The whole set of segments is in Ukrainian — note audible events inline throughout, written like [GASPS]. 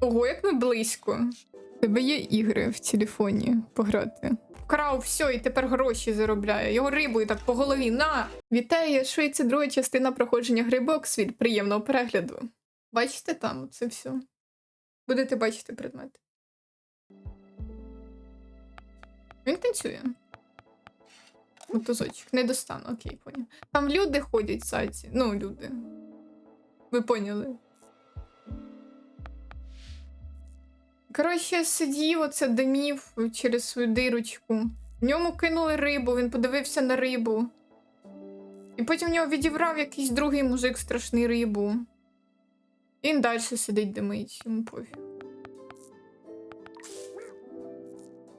Ого, як ми близько. Тебе є ігри в телефоні пограти. Вкрав все, і тепер гроші заробляє. Його рибою так по голові. На! Вітаю, я швидше друга частина проходження грибок світ. Приємного перегляду. Бачите там це все? Будете бачити предмети. Він танцює. Мотузочок. Не достану, окей, поняв. Там люди ходять в ззаді. Ну, люди. Ви поняли. Коротше, сидів, оце димів через свою дирочку. В ньому кинули рибу, він подивився на рибу. І потім в нього відібрав якийсь другий мужик страшний рибу. І він далі сидить димить, йому пофіг.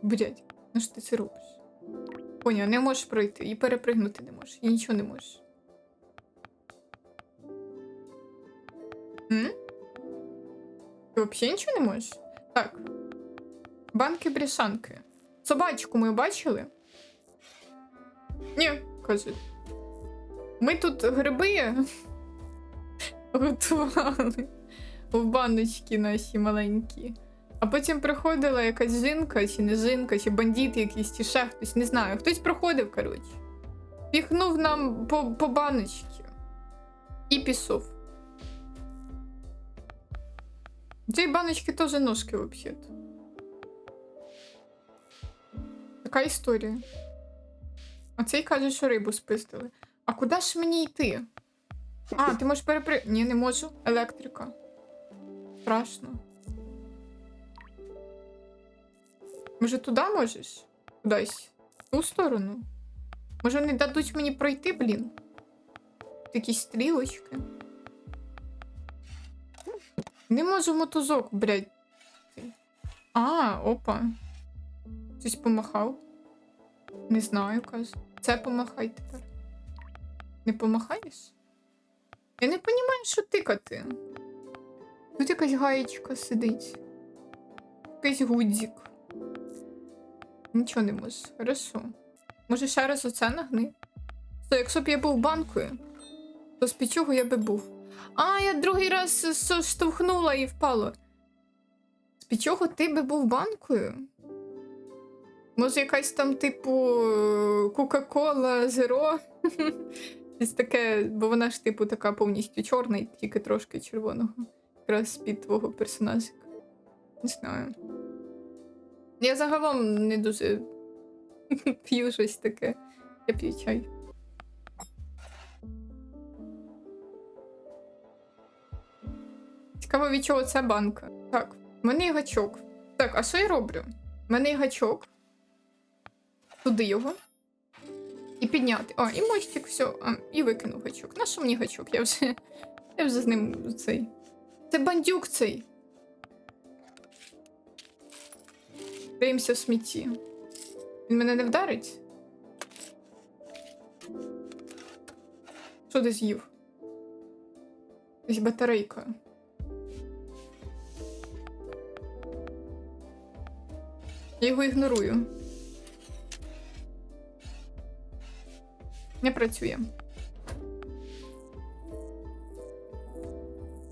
Блять, ну що ти це робиш? Поняв, не можеш пройти і перепригнути не можеш, і нічого не можеш. М? Ти взагалі нічого не можеш? Так. Банки-брішанки. Собачку ми бачили? Ні, кажуть. Ми тут гриби [LAUGHS] готували в баночки наші маленькі. А потім приходила якась жінка, чи не жінка, чи бандит якийсь, чи ще хтось, не знаю. Хтось проходив, коротше. Піхнув нам по, по баночці. І пішов. У баночки теж ножки, взагалі. Така історія. А цей каже, що рибу спистили. А куди ж мені йти? А, ти можеш перепри... Ні, не можу. Електрика. Страшно. Може, туди можеш? Кудись? Ту сторону? Може, вони дадуть мені пройти, блін? Якісь стрілочки. Не можу мотузок, блядь. А, опа. Щось помахав. Не знаю, каже. Це помахай тепер. Не помахаєш? Я не розумію, що тикати. Тут якась гаєчка сидить. Якийсь гудзик. Нічого не можу. Хорошо. Може, ще раз оце нагни? То якщо б я був банкою, то з пічого я би був. А, я другий раз штовхнула і впало. З пічого ти би був банкою? Може, якась там, типу, Кока-Кола, Зеро? [LAUGHS] Щось таке, бо вона ж, типу, така повністю чорна і тільки трошки червоного. Якраз під твого персонажика. Не знаю. Я загалом не дуже [LAUGHS] п'ю щось таке. Я п'ю чай. Цікаво, від чого це банка. Так, в мене є гачок. Так, а що я роблю? В мене є гачок. Туди його. І підняти. А, і мостик, все. А, і викинув гачок. На що мені гачок? Я вже. [LAUGHS] Я вже з ним цей. Це бандюк цей. Даємося в смітті. Він мене не вдарить? Що ти з'їв? Якась батарейка. Я його ігнорую. Не працює.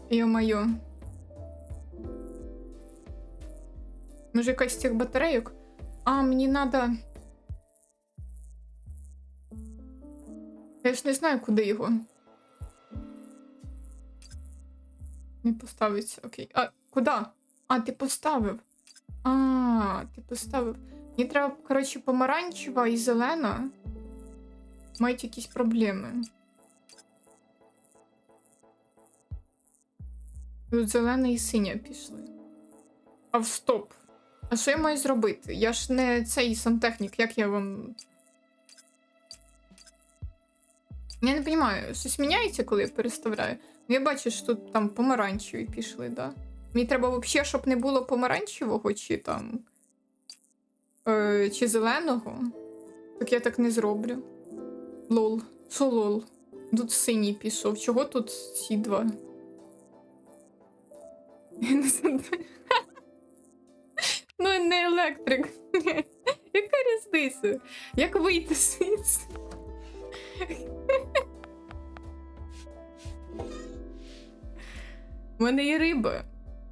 Йо-моє. Може, якась з цих батарейок? А, мені надо. Я ж не знаю, куди його. Не поставиться, окей. А, куди? А, ти поставив. А, ти поставив. Мені треба, коротше, помаранчева і зелена. Мають якісь проблеми. Тут зелена і синя пішли. А в стоп. А що я маю зробити? Я ж не цей сантехнік, як я вам. Я не розумію, щось міняється, коли я переставляю. Ну, Я бачу, що тут там помаранчеві пішли, да? Мені треба взагалі, щоб не було помаранчевого, чи там. Е, чи зеленого. Так я так не зроблю. Лол. Що? Тут синій пішов. Чого тут ці два? Я не знаю. Ну, не електрик. Яка різниця? Як вийти звідси? У мене є риба.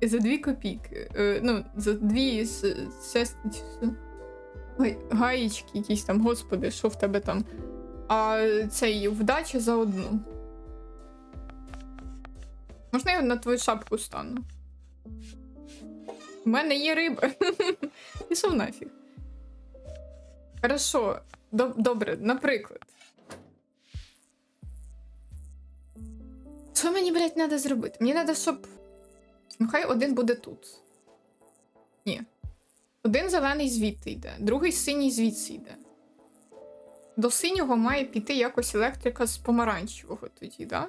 За дві копійки. Е, ну, за дві гаєчки якісь там, господи, що в тебе там. А цей вдача за одну. Можна я на твою шапку стану? У мене є риба. [LAUGHS] Пішов нафіг. Хорошо. Доб- Добре, наприклад. Що мені, блядь, треба зробити? Мені треба, щоб. Ну, хай один буде тут. Ні. Один зелений звідти йде, другий синій звідси йде. До синього має піти якось електрика з помаранчевого тоді, да?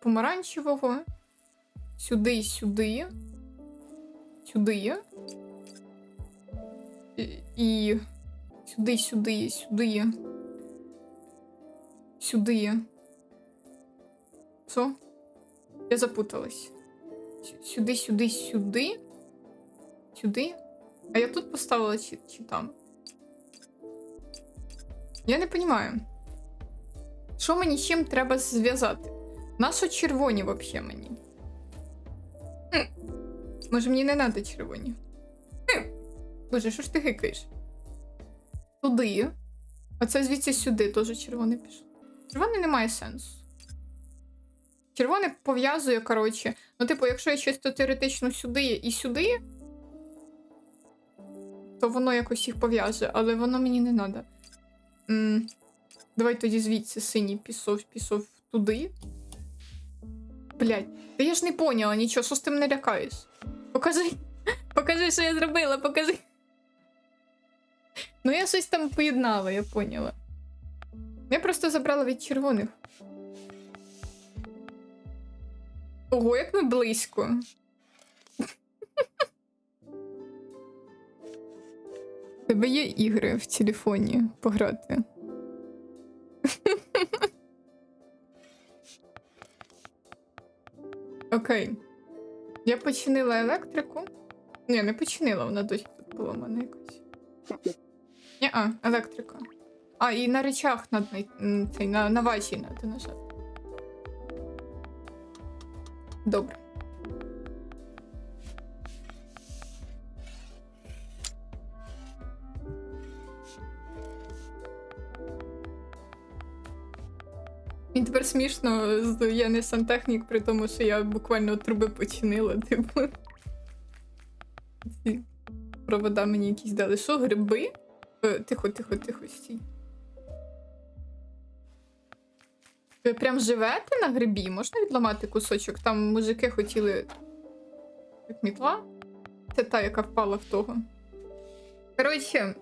Помаранчевого. Сюди, сюди. Сюди. І, сюди, сюди, сюди. Сюди. Що? Я запуталась. Сю- Сюди, сюди, сюди. Сюди. А я тут поставила чи, чи там? Я не розумію. Що мені з чим треба зв'язати? Нащо червоні взагалі мені? Хм. Може, мені не треба червоні? Хм. Боже, що ж ти гикаєш? Туди. А це звідси сюди теж червоний пішов. Червоний не має сенсу. Червоне пов'язує, коротше. Ну, типу, якщо я чисто теоретично сюди і сюди, то воно якось їх пов'яже, але воно мені не треба. Давай тоді звідси синій пішов, пішов туди. Блять, та я ж не поняла нічого, що з тим не лякаєш? Покажи. [LAUGHS] Покажи, що я зробила, покажи. Ну, я щось там поєднала, я поняла. Я просто забрала від червоних. Ого, як ми близько. Тебе є ігри в телефоні пограти. Окей. Я починила електрику. Ні, не починила, вона досі тут була в мене якось. Ні-а, електрика. А, і на речах м, цей, на, на вашій надо нажати. Добре. Мені тепер смішно, я не сантехнік, при тому, що я буквально труби починила, [LAUGHS] типу. Провода мені якісь дали. Що, гриби? Е, Тихо, тихо, тихо, стій. Ви прям живете на грибі? Можна відламати кусочок? Там мужики хотіли. Як мітла? Це та, яка впала в того. Коротше,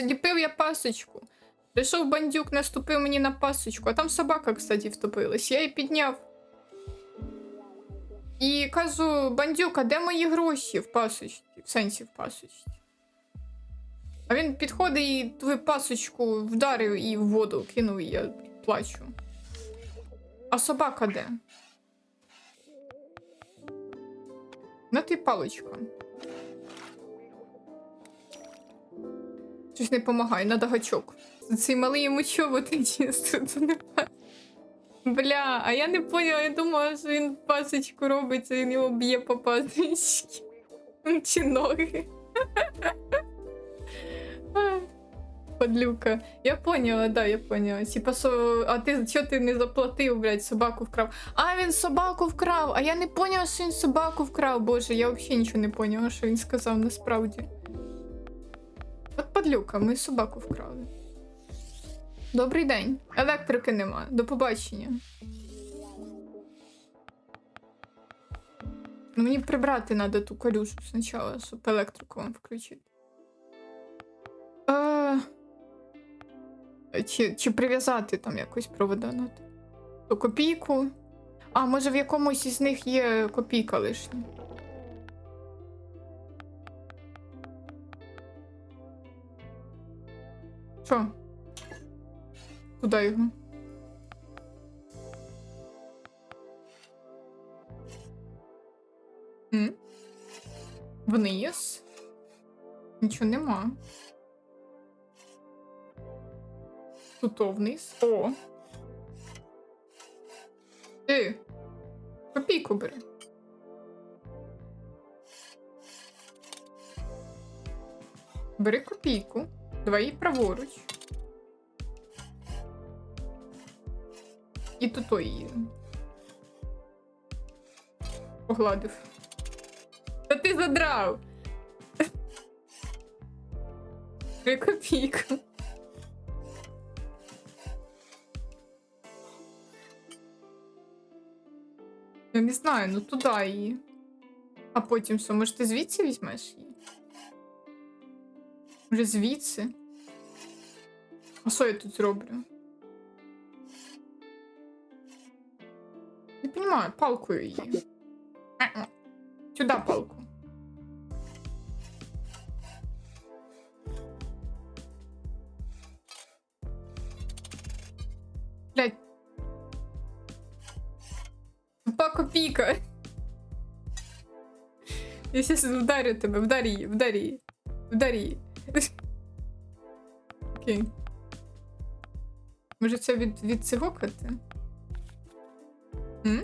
ліпив я пасочку. Прийшов бандюк, наступив мені на пасочку, а там собака, кстати, втопилась. Я її підняв. І кажу: бандюк, а де мої гроші в пасочці? В сенсі в пасочці. А він підходить і твою пасочку вдарив і в воду кинув, і я плачу. А собака де? На ти паличка. Щось не допомагає, надо гачок. Цей малий йому чоботи чисто. Це не Бля, а я не поняла, я думала, що він пасочку робить, а він його б'є по пасочці. Чи ноги. Подлюка. Я поняла, да, я поняла. Типа, що, а ти чого ти не заплатив, блядь, собаку вкрав? А, він собаку вкрав, а я не поняла, що він собаку вкрав. Боже, я взагалі нічого не поняла, що він сказав насправді. От подлюка, ми собаку вкрали. Добрий день. Електрики нема. До побачення. Ну, мені прибрати треба ту калюжу спочатку, щоб електрику вам включити. Е... Чи, чи прив'язати там якось провода на? Ту копійку. А, може в якомусь із них є копійка лишня. Що? Куди його? Вниз? Нічого нема. Готовний О. Ти. Копійку бери. Бери копійку. Давай її праворуч. І тут її. Погладив. Та ти задрав. Три копійку. Я не знаю, ну туди її. А потім що, може ти звідси візьмеш її? Може звідси? А що я тут зроблю? Не понимаю, палкою її. Е-е. Сюди палку. Сейчас вдарю тебе, вдарь її, вдарь її. Окей. Може це від, від цигокати? М?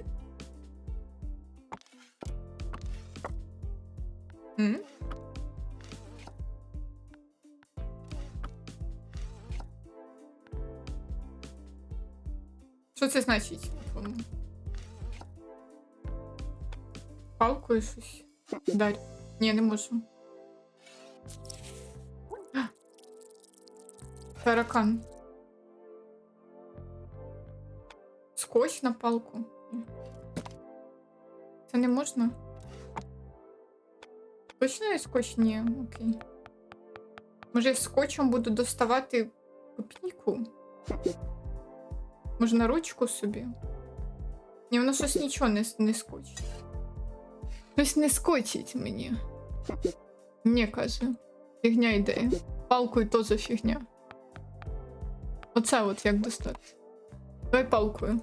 М? Що це значить? Палкою щось. Дарь. Ні, не можу. [GASPS] Таракан. Скотч на палку. Це не можна? Точно є скотч? Ні, окей. Може, я скотчем буду доставати копійку? Може, на ручку собі? Ні, воно щось нічого не, не скочить. Щось не скочить мені. Мені каже. Фігня ідея. Палкою за фігня. Оце от як достати. Давай палкою.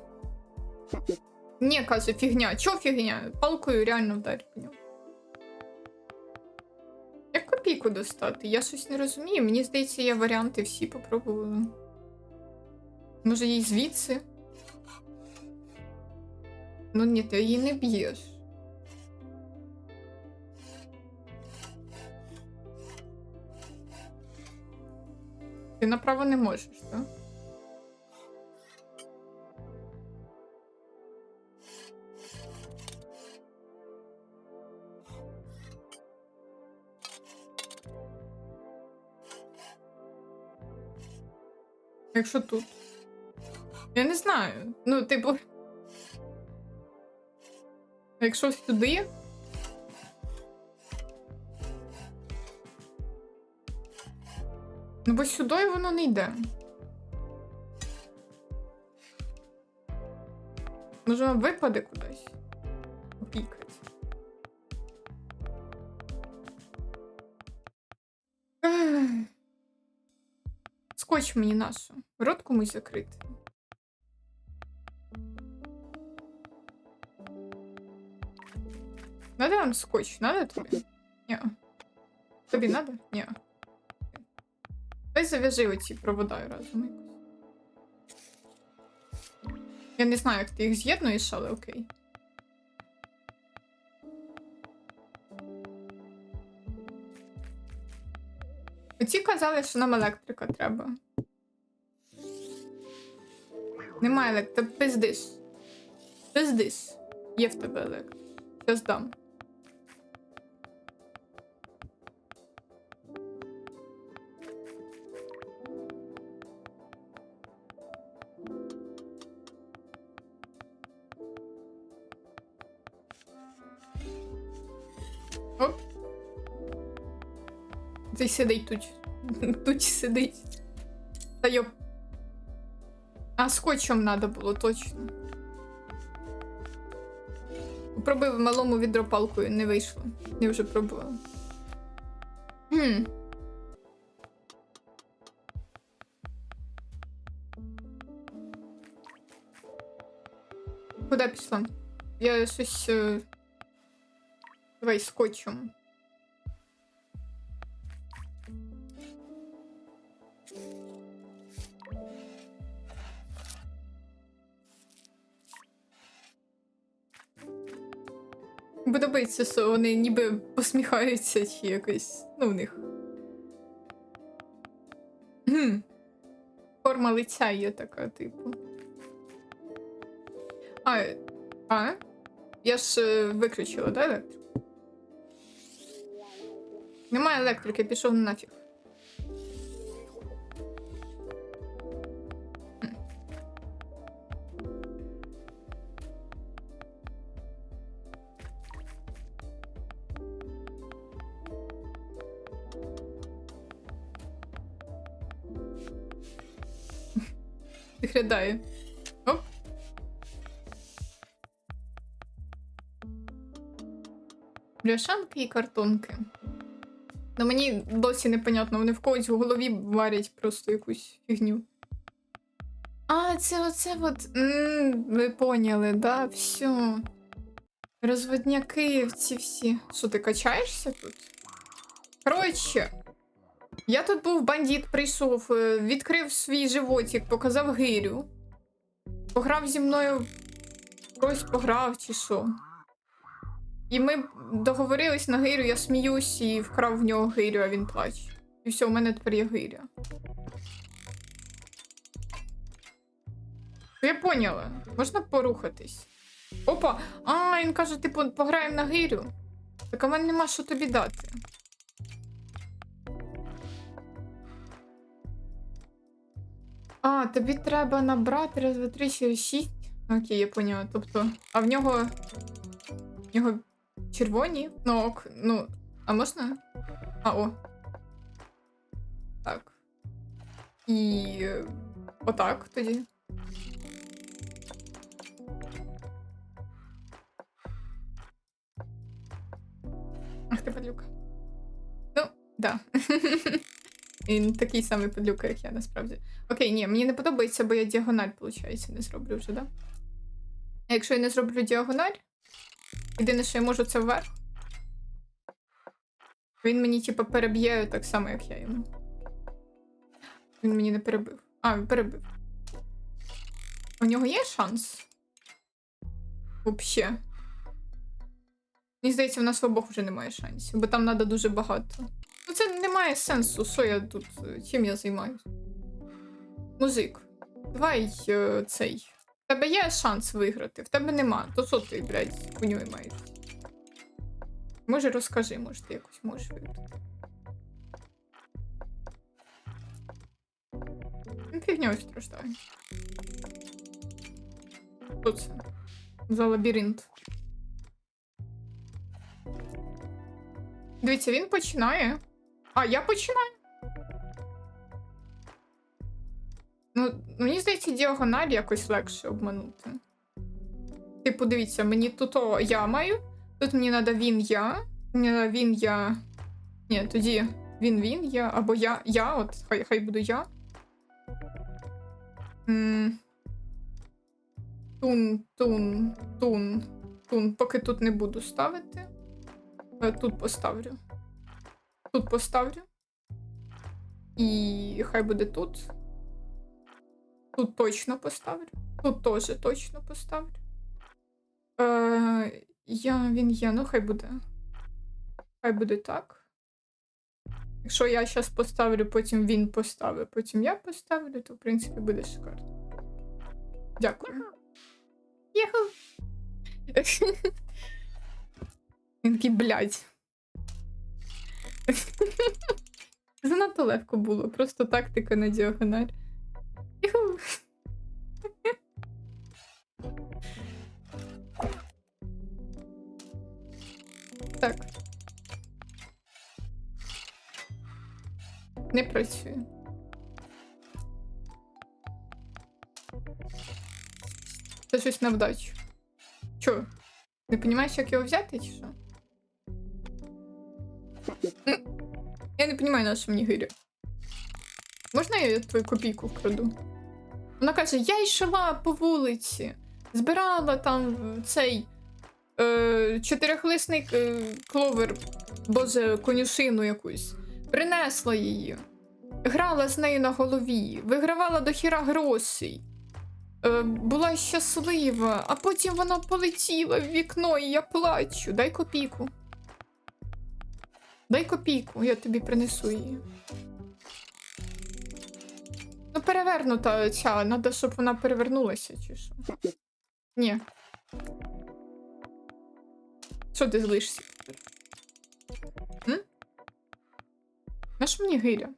Ні, каже, фігня. Чо фігня? Палкою реально вдарь по ньому. Як копійку достати? Я щось не розумію. Мені здається, є варіанти всі попробували. Може, їй звідси? Ну ні, ти її не б'єш. Ти направо не можеш, так? Якщо тут. Я не знаю. Ну, типу. Якщо сюди. Ну, бо сюди воно не йде. Може, воно випаде кудись. Попікать. Ех. Скотч мені нашу. Рот комусь закрити. Надо вам скотч? Надо тобі? Ні. Тобі надо? Ні. Дай зав'яжи оці провода разом якось. Я не знаю, як ти їх з'єднуєш, але окей. Оці казали, що нам електрика треба. Немає електрики. Пиздиш. Пиздиш. Є в тебе електрика. Щас дам. Ти сидить тут. Тут сидить. Та йоп. А скотчем надо було точно. Пробив малому відро палкою, не вийшло. Я вже пробувала. Хм. Куди пішла? Я щось. е, Давай скотчем. Подобається, що вони ніби посміхаються чи якось. Ну, у них. Хм. Форма лиця є така, типу. А, а? Я ж е, виключила, да, електрику? Немає електрики, пішов нафіг. Виглядає. Оп. Бляшанки і картонки. Ну мені досі непонятно, вони в когось в голові варять просто якусь фігню. А, це оце от. ви поняли, да? Все. Розводняки ці всі. Що, ти качаєшся тут? Коротше, я тут був бандит, прийшов, е, відкрив свій животик, показав гирю. Пограв зі мною. Когось пограв чи що. І ми договорились на гирю, я сміюсь і вкрав в нього гирю, а він плаче. І все, у мене тепер є гиря. Я поняла. Можна порухатись. Опа! А, він каже, типу, пограємо на гирю. Так а мене нема що тобі дати. А, тобі треба набрати раз, два, три, чотири, шість. Окей, я поняла. Тобто, а в нього. В нього червоні? Ну, ок, ну. А можна? А, о. Так. І. Отак тоді. Ах ти падлюка. Ну, да. [LAUGHS] Він такий самий падлюка, як я насправді. Окей, ні, мені не подобається, бо я діагональ, виходить, не зроблю вже, да? А якщо я не зроблю діагональ, єдине, що я можу, це вверх. Він мені, типу, переб'є так само, як я йому. Він мені не перебив. А, він перебив. У нього є шанс? Вообще. Мені здається, в нас в обох вже немає шансів, бо там треба дуже багато. Ну, це не має сенсу, що я тут. е, Чим я займаюсь? Музик, давай е, цей. В тебе є шанс виграти, в тебе нема. То що ти, блядь, у нього маєш? Може, розкажи, може, ти якось можеш виграти. Ну, фігньою страждає. Що це? За лабіринт. Дивіться, він починає. А, я починаю. Ну, мені здається, діагональ якось легше обманути. Типу, дивіться, мені тут о, я маю, тут мені треба він я. Мені треба він я. Ні, тоді він він я, або я. Я, от хай, хай буду я. Тун, тун, тун, тун. Поки тут не буду ставити. Тут поставлю. Тут поставлю. І хай буде тут. Тут точно поставлю. Тут теж точно поставлю. Е, я, він є, ну хай буде. Хай буде так. Якщо я зараз поставлю, потім він поставить, потім я поставлю, то в принципі буде шикарно. Дякую. Він такий, блядь. [LAUGHS] Занадто легко було, просто тактика на діагональ. [LAUGHS] Так. Не працює. Це щось на вдачу. Чо? Не розумієш, як його взяти, чи що? Розумію, на що. Можна я твою копійку вкраду? Вона каже: я йшла по вулиці, збирала там цей е, чотирихлисний е, кловер, боже, конюшину якусь, принесла її, грала з нею на голові, вигравала до хіра грошей. Е, була щаслива, а потім вона полетіла в вікно, і я плачу. Дай копійку. Дай копійку, я тобі принесу її. перевернута ця. Надо, щоб вона перевернулася, чи що? Ні. Що ти злишся? М? Наш мені гиря?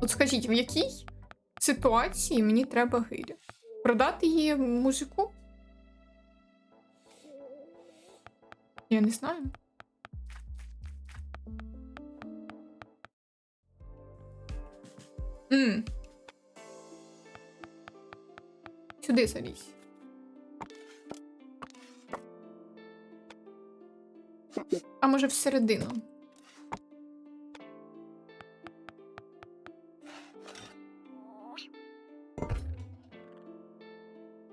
От скажіть, в якій ситуації мені треба гиря? Продати її мужику? Я не знаю. М. Сюди залізь. А може всередину?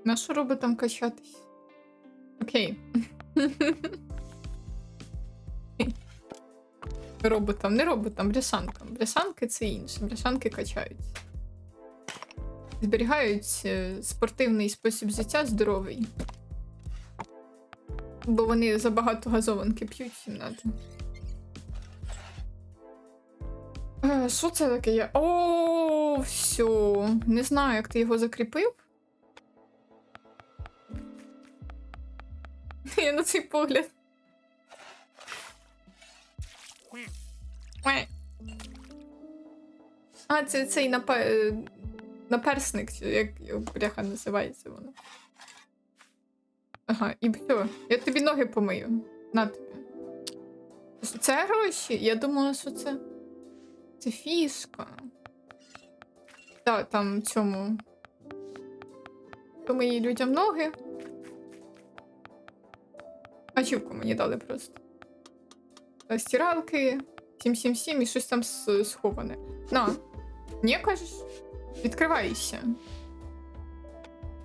На що роботам качатись? Окей. [LAUGHS] Роботам, не роботам, бляшанкам. Бляшанки це інше. Бляшанки качаються. Зберігають е, спортивний спосіб життя здоровий. Бо вони забагато газованки п'ють їм надо. Е, Що це таке є? О, все. Не знаю, як ти його закріпив. [LAUGHS] Я на цей погляд. А, це цей е, наперсник, як бляха називається воно. Ага, і все. Я тобі ноги помию. На тобі. Це гроші? Я думала, що це. Це фішка. Так, там цьому. Помиї людям ноги. Ачівку мені дали просто. Та Стиралки, 777 і щось там сховане. На. Ні, кажеш? Відкривайся.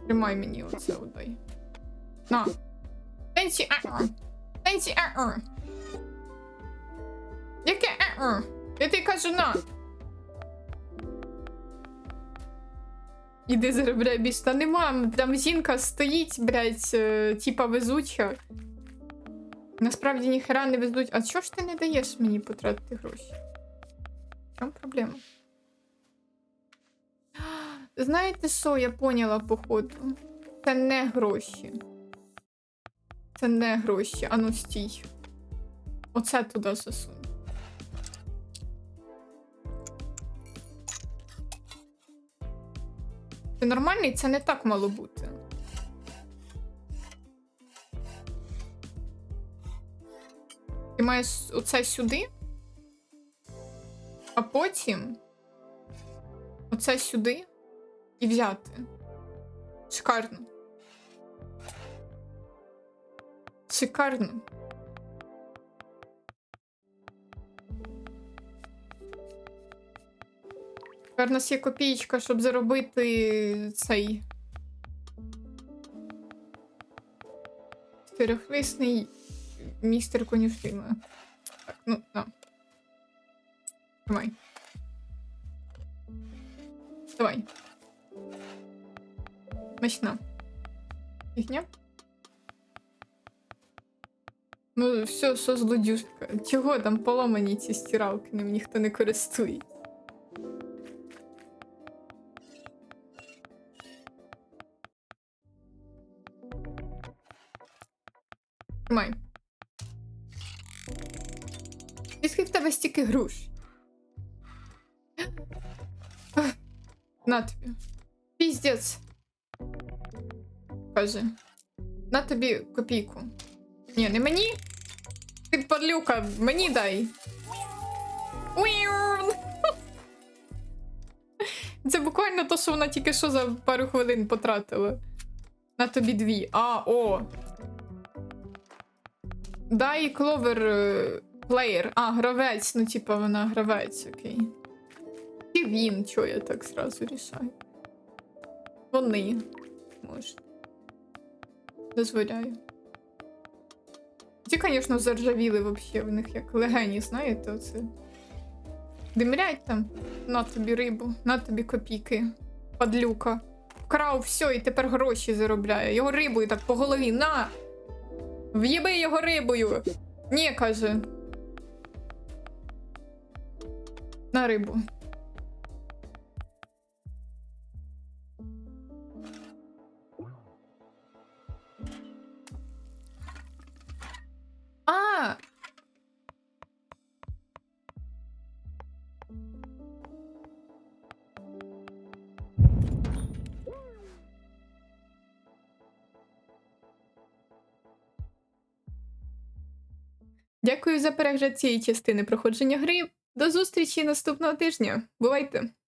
Тримай мені оце удай. На. Тенсі а Тенсі а Яке а Я тобі кажу на. Іди заробляй більш. Та нема, там жінка стоїть, блядь, е, типа везуча. Насправді ніхера не везуть. А чого ж ти не даєш мені потратити гроші? В чому проблема? Знаєте що, я поняла, походу. Це не гроші. Це не гроші. Ану стій. Оце туди засунь. Ти нормальний? Це не так мало бути. Ти маєш оце сюди, а потім оце сюди і взяти. Шикарно. Шикарно. Тепер у нас є копієчка, щоб заробити цей. Чотирихвисний містер конюшина. Так, ну, на. Тримай. Давай. Смачна. Фігня? Ну, все, все злодюжка. Чого там поломані ці стиралки, ним ніхто не користується. Тримай. Звідки в тебе стільки груш? На тобі. Піздець. Каже. На тобі копійку. Ні, не мені. Ти падлюка, мені дай. [LAUGHS] Це буквально то, що вона тільки що за пару хвилин потратила. На тобі дві. А, о. Дай кловер е, плеєр. А, гравець. Ну, типа, вона гравець, окей. І він, чого я так зразу рішаю. Вони. Може. Дозволяю. Ті, звісно, заржавіли вообще в них як легені, знаєте, оце. Димлять там. На тобі рибу, на тобі копійки. Падлюка. Вкрав все і тепер гроші заробляє. Його рибою так по голові. На! В'єби його рибою. Ні, каже. На рибу. А. Дякую за перегляд цієї частини проходження гри. До зустрічі наступного тижня. Бувайте!